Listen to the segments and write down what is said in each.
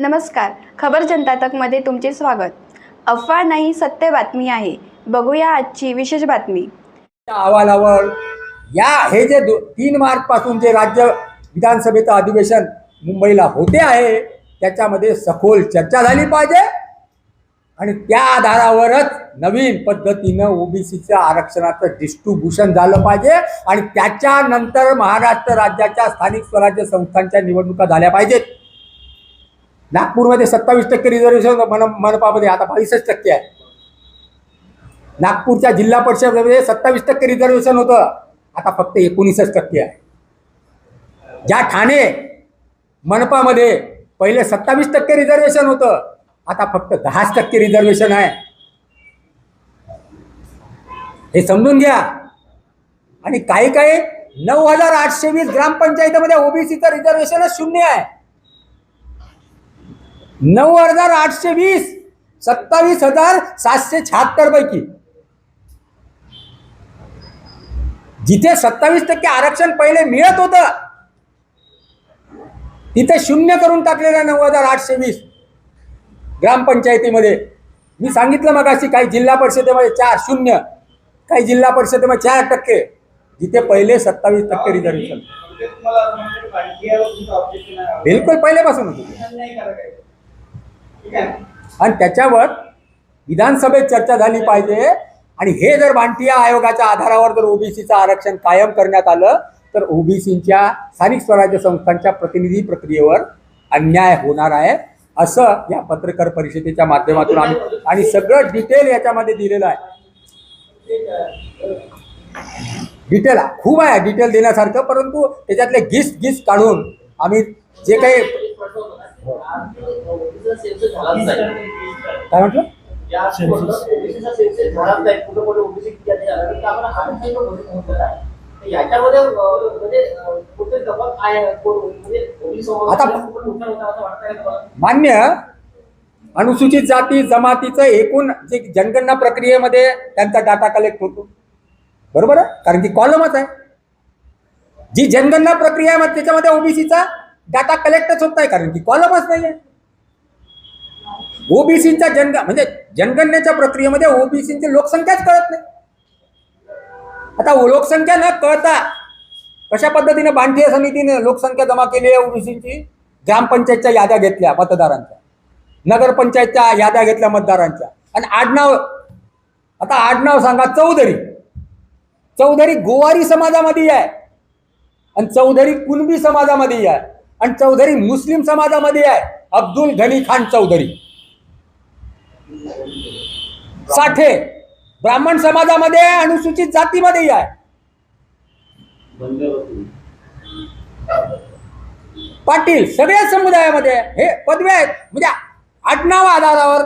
नमस्कार. खबर जनता तकमध्ये तुमचे स्वागत. अफवा नाही सत्य बातमी आहे. बघूया आजची विशेष बातमी. त्या अहवालावर या हे जे दो तीन मार्च पासून जे राज्य विधानसभेचं अधिवेशन मुंबईला होते आहे त्याच्यामध्ये सखोल चर्चा झाली पाहिजे. आणि त्या आधारावरच नवीन पद्धतीनं ओबीसीचं आरक्षणाचं डिस्ट्रीब्युशन झालं पाहिजे. आणि त्याच्यानंतर महाराष्ट्र राज्याच्या स्थानिक स्वराज्य संस्थांच्या निवडणुका झाल्या पाहिजेत. नागपूरमध्ये सत्तावीस टक्के रिझर्वेशन मन मनपामध्ये आता बावीसच टक्के आहे. नागपूरच्या जिल्हा परिषदमध्ये सत्तावीस टक्के रिझर्वेशन होतं. आता फक्त एकोणीसच टक्के आहे. ज्या ठाणे मनपामध्ये पहिले सत्तावीस टक्के रिझर्वेशन होतं. आता फक्त दहाच टक्के रिझर्वेशन आहे. हे समजून घ्या. आणि काही काही नऊ हजार आठशे वीस ग्रामपंचायतीमध्ये ओबीसीचं रिझर्वेशनच शून्य आहे. नऊ हजार आठशे वीस सत्तावीस हजार सातशे शहात्तर पैकी. जिथे सत्तावीस टक्के आरक्षण पहिले मिळत होतं तिथे शून्य करून टाकलेलं नऊ हजार आठशे वीस. ग्रामपंचायतीमध्ये. मी सांगितलं मग अशी काही जिल्हा परिषदेमध्ये चार शून्य. काही जिल्हा परिषदेमध्ये चार टक्के. जिथे पहिले सत्तावीस टक्के रिझर्वेशन बिलकुल पहिल्यापासून होती. आणि त्याच्यावर विधानसभेत चर्चा झाली पाहिजे. आणि हे जर भांटिया आयोगाच्या आधारावर जर ओबीसीचं आरक्षण कायम करण्यात आलं तर ओबीसीच्या स्थानिक स्वराज्य संस्थांच्या प्रतिनिधी प्रक्रियेवर अन्याय होणार आहे असं या पत्रकार परिषदेच्या माध्यमातून आम्ही आणि सगळं डिटेल याच्यामध्ये दिलेलं आहे. डिटेल खूप आहे डिटेल देण्यासारखं परंतु त्याच्यातले गिस्ट गिस्ट काढून आम्ही जे काही काय म्हटलं? मान्य अनुसूचित जाती जमातीचं एकूण जे जनगणना प्रक्रियेमध्ये त्यांचा डाटा कलेक्ट होतो. बरोबर आहे? कारण की कॉलमच आहे. जी जनगणना प्रक्रिया आहे त्याच्यामध्ये ओबीसीचा डाटा कलेक्टच होत नाही कारण की कॉलमच नाही आहे ओबीसीच्या जनग म्हणजे जनगणनेच्या प्रक्रियेमध्ये ओबीसीची लोकसंख्याच कळत नाही. आता लोकसंख्या न कळता कशा पद्धतीने बांधीय समितीने लोकसंख्या जमा केली आहे ओबीसीची ग्रामपंचायतच्या याद्या घेतल्या मतदारांच्या. नगरपंचायतच्या याद्या घेतल्या मतदारांच्या. आणि आडनाव आता आडनाव सांगा चौधरी. चौधरी गोवारी समाजामध्ये आहे. आणि चौधरी कुणबी समाजामध्ये आहे. आणि चौधरी मुस्लिम समाजामध्ये आहे. अब्दुल घनी खान चौधरी. साठे. ब्राह्मण समाजामध्ये आहे अनुसूचित जातीमध्येही आहे. पाटील सगळ्या समुदायामध्ये हे पदवी आहेत. म्हणजे आडनाव आधारावर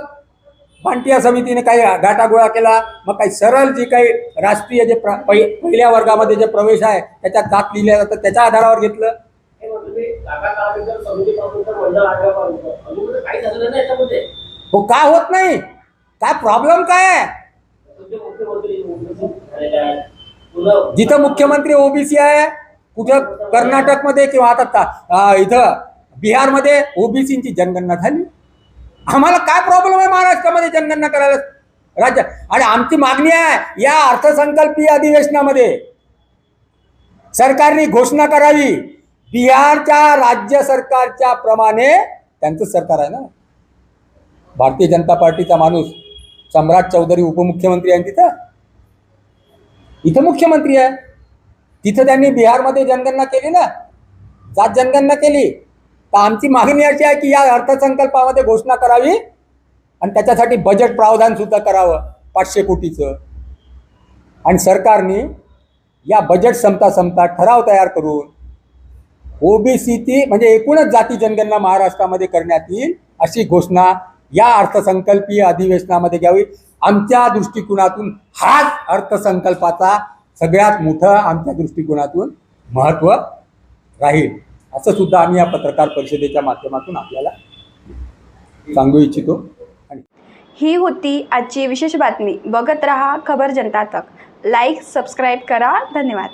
भांटिया समितीने काही घाटा गोळा केला. मग काही सरळ जी काही राष्ट्रीय जे प्र- पहिल्या वर्गामध्ये जे प्रवेश आहे त्याच्यात जात लिहिल्या जातं त्याच्या आधारावर घेतलं काही झालं नाही याच्यामध्ये हो का होत नाही? काय प्रॉब्लेम काय आहे? जिथं मुख्यमंत्री ओबीसी आहे कुठं कर्नाटकमध्ये किंवा आता इथं बिहारमध्ये ओबीसीची जनगणना झाली. आम्हाला काय प्रॉब्लेम आहे महाराष्ट्रामध्ये जनगणना करायला? राज्य आणि आमची मागणी आहे या अर्थसंकल्पीय अधिवेशनामध्ये सरकारने घोषणा करावी. बिहारच्या राज्य सरकारच्या प्रमाणे त्यांचं सरकार आहे ना. भारतीय जनता पार्टीचा माणूस सम्राट चौधरी उपमुख्यमंत्री आहे तिथं? इथं मुख्यमंत्री आहे. तिथं त्यांनी बिहारमध्ये जनगणना केली ना. जात जनगणना केली. तर आमची मागणी अशी आहे की या अर्थसंकल्पामध्ये घोषणा करावी आणि त्याच्यासाठी बजेट प्रावधान सुद्धा करावं पाचशे कोटीचं. आणि सरकारने या बजेट संपता संपता ठराव तयार करून ओबीसीची म्हणजे एकूणच जाती जनगणना महाराष्ट्रामध्ये करण्यात येईल अशी घोषणा या अर्थसंकल्पीय अधिवेशनामध्ये घ्यावी. आमच्या दृष्टिकोनातून हाच अर्थसंकल्पाचा सगळ्यात मोठं आमच्या दृष्टिकोनातून महत्त्व राहील. असं सुद्धा आम्ही या पत्रकार परिषदेच्या माध्यमातून आपल्याला सांगू इच्छितो. ही होती आजची विशेष बातमी. बघत रहा खबर जनता तक. लाईक सबस्क्राईब करा. धन्यवाद.